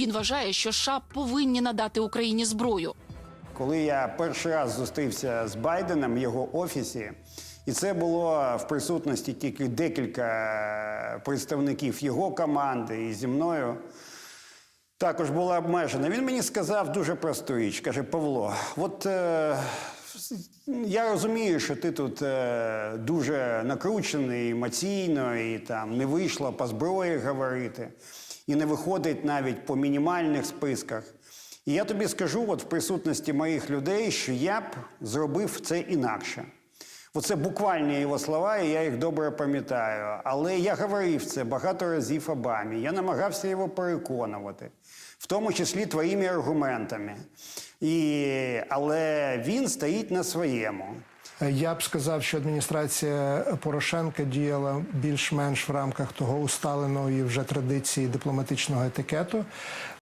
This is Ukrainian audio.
Він вважає, що США повинні надати Україні зброю. Коли я перший раз зустрівся з Байденом в його офісі, і це було в присутності тільки декілька представників його команди і зі мною. Також була обмежена. Він мені сказав дуже просту річ. Каже: Павло, от е, я розумію, що ти тут е, дуже накручений емоційно, і там не вийшло по зброї говорити, і не виходить навіть по мінімальних списках. І я тобі скажу, от в присутності моїх людей, що я б зробив це інакше. Оце буквальні його слова, і я їх добре пам'ятаю. Але я говорив це багато разів Обамі. Я намагався його переконувати, в тому числі твоїми аргументами. І... Але він стоїть на своєму. Я б сказав, що адміністрація Порошенка діяла більш-менш в рамках того усталеної вже традиції дипломатичного етикету.